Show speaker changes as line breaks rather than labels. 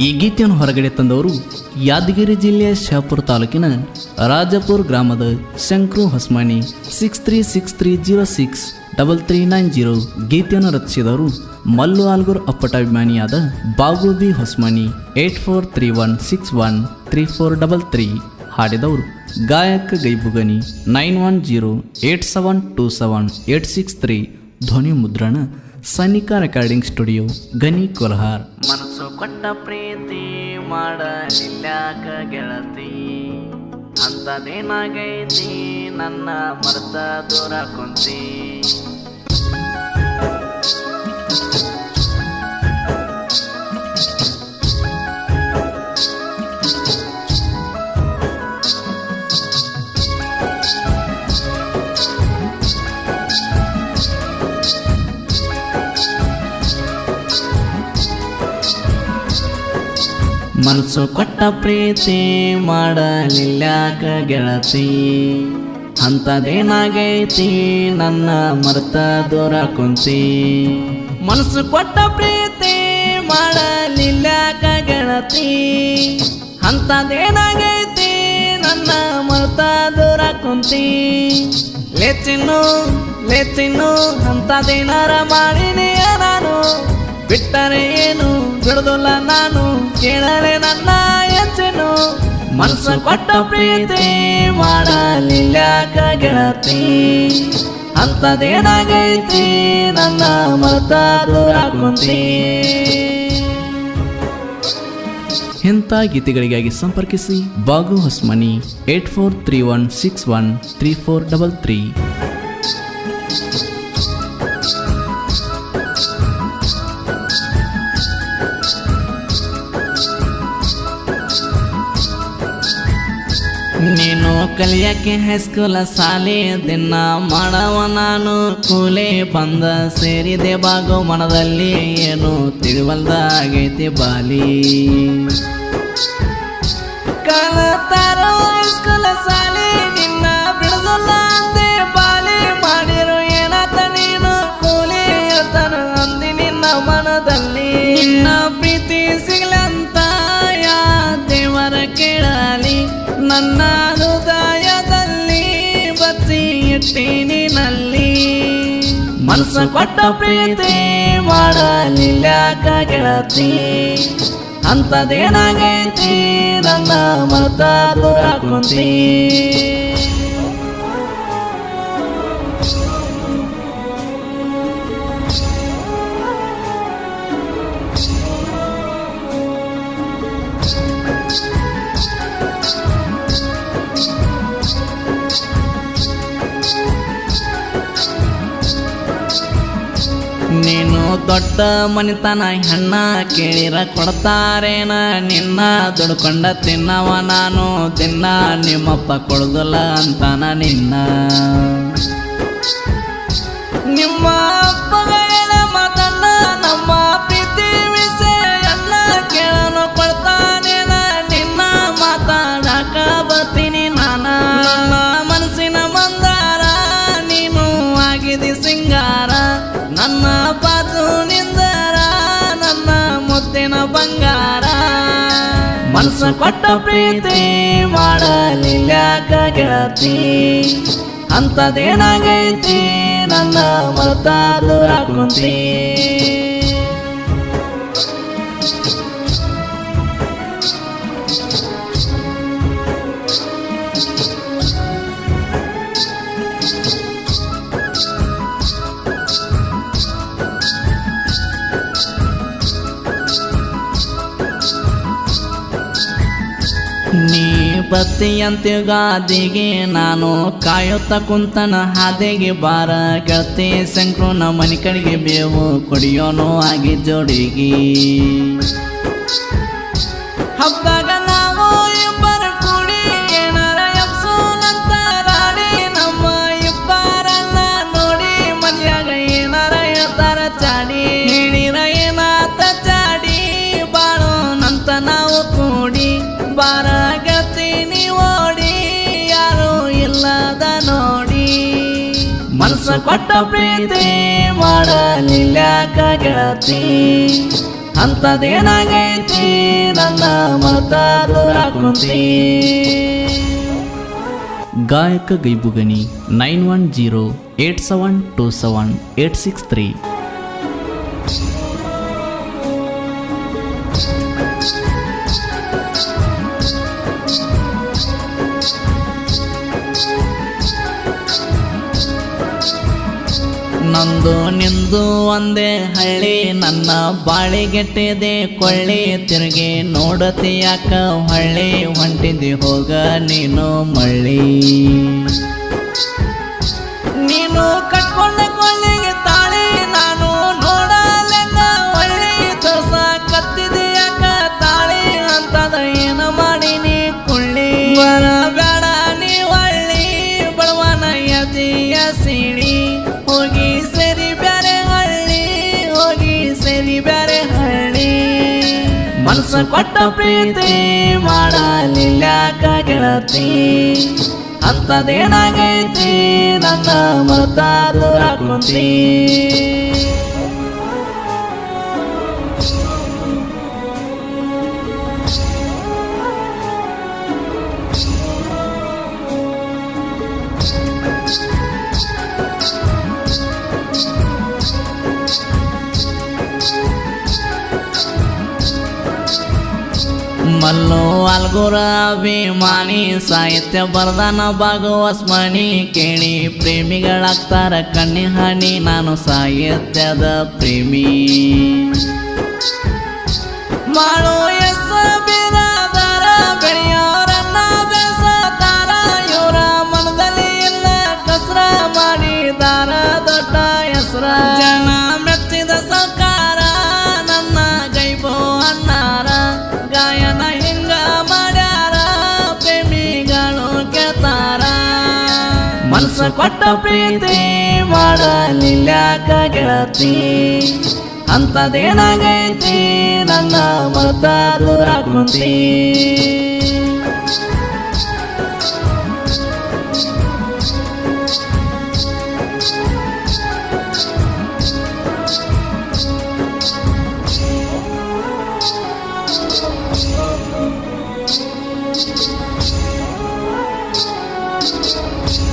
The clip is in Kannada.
ಈ ಗೀತೆಯನ್ನು ಹೊರಗಡೆ ತಂದವರು ಯಾದಗಿರಿ ಜಿಲ್ಲೆಯ ಶಹಾಪುರ ತಾಲೂಕಿನ ರಾಜಪುರ್ ಗ್ರಾಮದ Shankru Hosmani six three six three zero six double three nine zero ಗೀತೆಯನ್ನು ರಚಿಸಿದವರು Mallu Algur ಅಪ್ಪಟಾಭಿಮಾನಿಯಾದ Bagu B Hosmani eight four three one six one three four double three ಹಾಡಿದವರು ಗಾಯಕ Gaibugani nine one zero eight seven two seven eight six three ಧ್ವನಿ ಮುದ್ರಣ ಸನಿಕಾ ರೆಕಾರ್ಡಿಂಗ್ ಸ್ಟುಡಿಯೋ ಗನಿ ಕೊಲ್ಹಾರ್ ಕೊಟ್ಟ ಪ್ರೀತಿ ಮಾಡಲಿಲ್ಲಾಕ ಗೆಳತಿ. ಅಂತದೇನಾಗೈತಿ ನನ್ನ ಮರ್ತ ದೂರ ಕುಂತಿ. ಮನಸ್ಸು ಕೊಟ್ಟ ಪ್ರೀತಿ ಮಾಡಲಿಲ್ಲಾಕ ಗೆಳತಿ ಅಂಥದ್ದೇನಾಗೈತಿ ನನ್ನ ಮರ್ತ ದೂರ ಕುಂತಿ. ಮನಸ್ಸು ಕೊಟ್ಟ ಪ್ರೀತಿ ಮಾಡಲಿಲ್ಲಾಕ ಗೆಳತಿ ಅಂಥದ್ದೇನಾಗೈತಿ ನನ್ನ ಮರ್ತ ದೂರ ಕುಂತಿ. ಲೆಚಿನ್ನು ಲೆಚಿನ್ನು ಅಂಥದ್ದೇನಾರ ಮಾಡಿನಿಯ ನಾನು. ಬಿಟ್ಟರೆ ಏನು? ಬಿಡುದಿಲ್ಲ ನಾನು ಕೇಳಲೆ ನನ್ನ ಹೆಚ್ಚೆನು ಮನಸ್ಸು ಕೊಟ್ಟ ಪ್ರೀತಿ ಮಾಡಲಿಲ್ಲ ಗೆಳತಿ? ಅಂತದೇನಾಗೈತಿ ನನ್ನ ಮತ ಕುಂತಿ. ಇಂಥ ಗೀತೆಗಳಿಗಾಗಿ ಸಂಪರ್ಕಿಸಿ Bagu Hosmani eight four three one six one three four double three. ಕಲಿಯಕ್ಕೆ ಹೈಸ್ಕೂಲ ಸಾಲಿ ದಿನ ಮಾಡವ ನಾನು. ಕೂಲೆ ಬಂದ ಸೇರಿದೆ ಬಾಗೋ ಮನದಲ್ಲಿ ಏನು ತಿಳಿವಲ್ದಾಗೈತಿ ಬಾಲಿ. ಕಳತಾರೋ ಹೈಸ್ಕೂಲ ಸಾಲಿ ನಿನ್ನ ಬಿಡದಲ್ಲ ಅಂದೆ ಬಾಲಿ. ಮಾಡಿರೋ ಏನಾತ ನೀನು? ಕೂಲಿ ಅಂದಿ ನಿನ್ನ ಮನದಲ್ಲಿ. ನಿನ್ನ ಪ್ರೀತಿ ಸಿಗ್ಲಂತ ಯಾ ದೇವರ ಕೇಳಲಿ. ನನ್ನ ಬತ್ತಿ ಇಟ್ಟಿನಿನಲ್ಲಿ ಮನಸ್ಸು ಕೊಟ್ಟ ಪ್ರೀತಿ ಮಾಡಲಿಲ್ಲ ಗೆಳತಿ. ಅಂತದೇನಾಗೈತಿ ನನ್ನ ಮತ ದೂರ ಕುಂತಿ ನೀನು ದೊಡ್ಡ ಮನಿತನ ಹೆಣ್ಣ ಕೇಳಿರ ಕೊಡ್ತಾರೇನ? ನಿನ್ನ ದುಡ್ಕೊಂಡ ತಿನ್ನವ ನಾನು, ತಿನ್ನ ನಿಮ್ಮಪ್ಪ ಕೊಡುದಿಲ್ಲ ಅಂತಾನ ನಿನ್ನ. ನಿಮ್ಮ ಮನಸ್ಸು ಕೊಟ್ಟ ಪ್ರೀತಿ ಮಾಡಲಿಲ್ಲ ಗೆಳತಿ ಅಂತದೇನಾಗೈತಿ ನನ್ನ ಮತ ದೂರ ಕುಂತಿ ನೀ ಬತ್ತಿಯಂತಿಗಾದಿಗೆ ನಾನು ಕಾಯುತ್ತ ಕುಂತನ ಹಾದಿಗೆ ಬಾರ ಶಂಕ್ರನ ಮನೆ ಕಡೆಗೆ ಬೇವು ಕುಡಿಯೋನು ಆಗಿ ಜೋಡಿಗೆ. ಹಬ್ಬದಾಗ ಬಾರ ಓಡಿ, ಯಾರು ಇಲ್ಲದ ನೋಡಿ. ಮನಸ್ಸು ಕೊಟ್ಟ ಪ್ರೀತಿ ಮಾಡಲಿಲ್ಲ ಗೆಳತಿ ಅಂತದೇನಾಗೈತಿ ನನ್ನ ಮತ ದೂರ ಕುಂತಿ. ಗಾಯಕ Gaibugani nine one zero eight seven two seven eight six three. ನಂದು, ನಿಂದು ಒಂದೇ ಹಳ್ಳಿ, ನನ್ನ ಬಾಳಿಗೆಟ್ಟಿದೆ ಕೊಳ್ಳಿ. ತಿರುಗಿ ನೋಡತಿಯಾಕ ಹಳ್ಳಿ, ಹೊಂಟಿದಿ ಹೋಗ ನೀನು ಮಳ್ಳಿ. ನೀನು ಕಟ್ಕೊಂಡ ಕೊಳ್ಳಿಗೆ ತಾಳಿ, ನಾನು ನೋಡಲೆಂದ ಹಳ್ಳಿ ದೋಸ ಕತ್ತಿದೆ ಯಾಕ ತಾಳಿ, ಅಂತದ ಏನ ಮಾಡೀನಿ ಕೊಳ್ಳಿ. ಮನಸ್ಸ ಕೊಟ್ಟ ಪ್ರೀತಿ ಮಾಡಲಿಲ್ಲ ಗೆಳತಿ ಅಂತದೇನಾಗೈತಿ ನನ್ನ ಮತ ದೂರ ಕುಂತಿ ಮಲ್ಲು ಅಲ್ಗುರ ಅಭಿಮಾನಿ ಸಾಹಿತ್ಯ ಬರ್ದಾನ ಭಾಗವಸ್ಮಣಿ ಕೇಳಿ ಪ್ರೇಮಿಗಳಾಗ್ತಾರ ಕಣ್ಣಿ ನಾನು ಸಾಹಿತ್ಯದ ಪ್ರೇಮಿ. ಮಾಡು ಎಸ್ ಬಿರಾದರ, ಬೆಳೆಯೋರನ್ನ ಬೆಸತಾರ ಇವರ ಮನದಲ್ಲಿ ಇಲ್ಲ ಕಸ್ರ ಮಾಡಿದಾರ ದೊಡ್ಡ ಹೆಸ್ರ. ಜನ ಕೊಟ್ಟ ಪ್ರೀತಿ ಮಾಡಲಿಲ್ಲ ಗೆಳತಿ ಅಂತದೇನಾಗೈತಿ ನನ್ನ ಮತ ದೂರ ಕುಂತಿ.